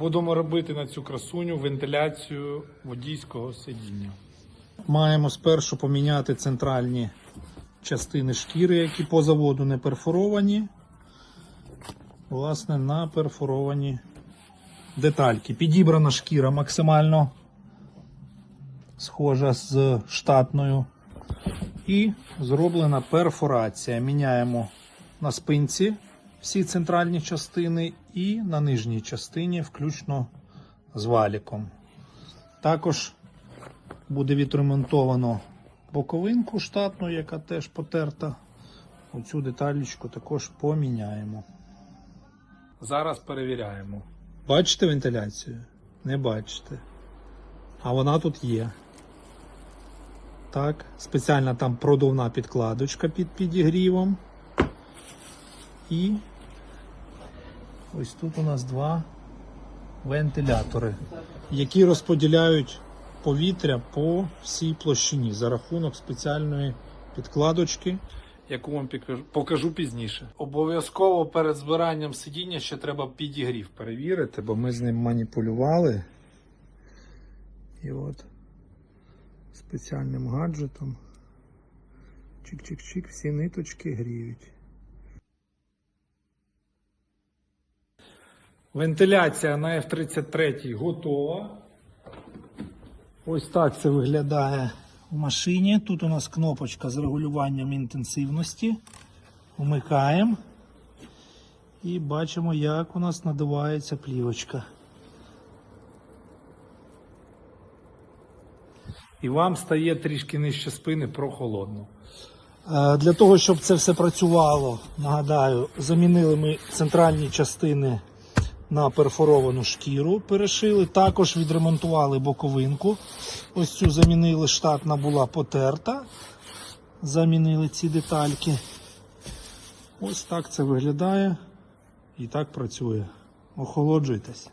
Будемо робити на цю красуню вентиляцію водійського сидіння. Маємо спершу поміняти центральні частини шкіри, які по заводу не перфоровані. Власне, на перфоровані детальки. Підібрана шкіра максимально схожа з штатною. І зроблена перфорація. Міняємо на спинці всі центральні частини і на нижній частині, включно з валіком. Також буде відремонтовано боковинку штатну, яка теж потерта. Оцю деталічку також поміняємо. Зараз перевіряємо. Бачите вентиляцію? Не бачите. А вона тут є. Так, спеціальна там продувна підкладочка під підігрівом. І ось тут у нас два вентилятори, які розподіляють повітря по всій площині за рахунок спеціальної підкладочки, яку вам покажу, пізніше. Обов'язково перед збиранням сидіння ще треба підігрів перевірити, бо ми з ним маніпулювали. І от спеціальним гаджетом. Чик-чик-чик, всі ниточки гріють. Вентиляція на F-33 готова. Ось так це виглядає в машині. Тут у нас кнопочка з регулюванням інтенсивності. Вмикаємо. І бачимо, як у нас надувається плівочка. І вам стає трішки нижче спини прохолодно. Е, Для того, щоб це все працювало, нагадаю, замінили ми центральні частини на перфоровану шкіру, перешили. Також відремонтували боковинку. Ось цю замінили, штатна була потерта. Замінили ці детальки. Ось так це виглядає і так працює. Охолоджуйтесь.